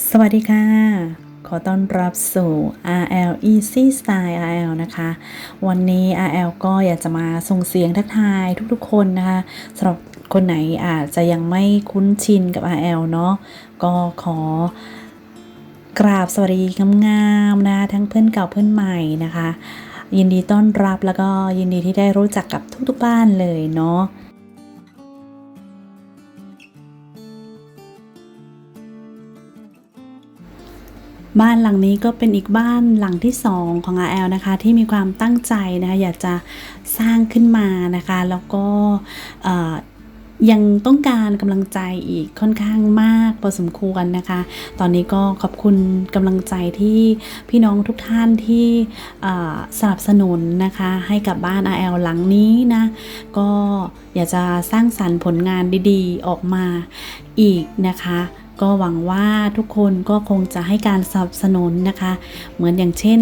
สวัสดีค่ะ ขอต้อนรับสู่ RL Easy Style RL นะคะ วันนี้ RL ก็อยากจะมาส่งเสียงทักทายทุกๆคนนะคะสำหรับคนไหนอาจจะยังไม่คุ้นชินกับ RL เนาะก็ขอกราบสวัสดีงามๆนะทั้งเพื่อนเก่าเพื่อนใหม่นะคะ ยินดีต้อนรับแล้วก็ยินดีที่ได้รู้จักกับทุกๆบ้านเลยเนาะ บ้านหลังนี้ก็เป็นอีกบ้านหลังที่สองของ RL นะคะ ที่มีความตั้งใจนะคะอยากจะสร้างขึ้นมานะคะ แล้วก็ยังต้องการกำลังใจอีกค่อนข้างมากพอสมควรนะคะ ตอนนี้ก็ขอบคุณกำลังใจที่พี่น้องทุกท่านที่สนับสนุนนะคะ ให้กับบ้าน RL หลังนี้นะ ก็อยากจะสร้างสรรค์ผลงานดีๆ ออกมาอีกนะคะ ก็หวังว่าทุกคนก็คงจะให้การสนับสนุนนะคะ เหมือนอย่างเช่น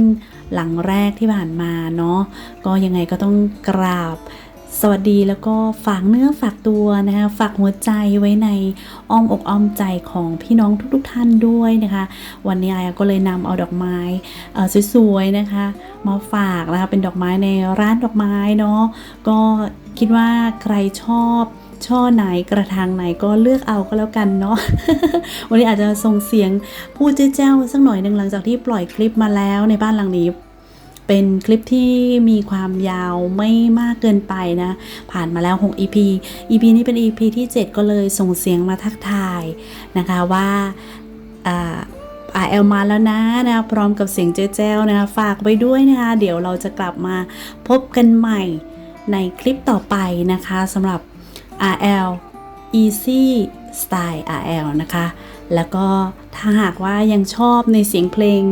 หลังแรกที่ผ่านมาเนาะก็ยังไงก็ต้องกราบสวัสดีแล้วก็ฝากเนื้อฝากตัวนะคะฝากหัวใจไว้ในอ้อมอกอ้อมใจของพี่น้องทุกๆท่านด้วยนะคะ วันนี้อาก็เลยนำเอาดอกไม้สวยๆนะคะ มาฝากนะคะเป็นดอกไม้ในร้านดอกไม้เนาะก็คิดว่าใครชอบ ช่อไหนกระถางไหนก็เลือกเอาก็แล้วกันเนาะวันนี้อาจจะส่งเสียงพูดเจ้าสักหน่อยหนึ่งหลังจากที่ปล่อยคลิปมาแล้วในบ้านหลังนี้เป็นคลิปที่มีความยาวไม่มากเกินไปนะ ผ่านมาแล้ว 6 EP EP นี้เป็น EP ที่ 7 ก็เลยส่งเสียงมาทักทายนะคะว่าอ่า RL มาแล้วนะนะ พร้อมกับเสียงเจ้าๆนะคะฝากไปด้วยนะคะ เดี๋ยวเราจะกลับมาพบกันใหม่ในคลิปต่อไปนะคะสำหรับ RL Easy Style RL นะคะ แล้วก็ถ้าหากว่ายังชอบในเสียงเพลง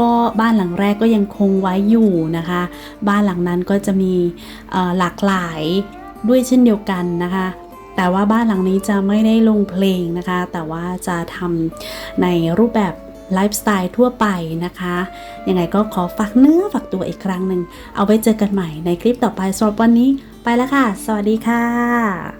ก็บ้านหลังแรกก็ยังคงไว้อยู่นะคะ บ้านหลังนั้นก็จะมีหลากหลายด้วยเช่นเดียวกันนะคะ แต่ว่าบ้านหลังนี้จะไม่ได้ลงเพลงนะคะ แต่ว่าจะทำในรูปแบบไลฟ์สไตล์ทั่วไปนะคะ ยังไงก็ขอฝากเนื้อฝากตัวอีกครั้งหนึ่ง เอาไว้เจอกันใหม่ในคลิปต่อไปสำหรับวันนี้ไปแล้วค่ะ สวัสดีค่ะ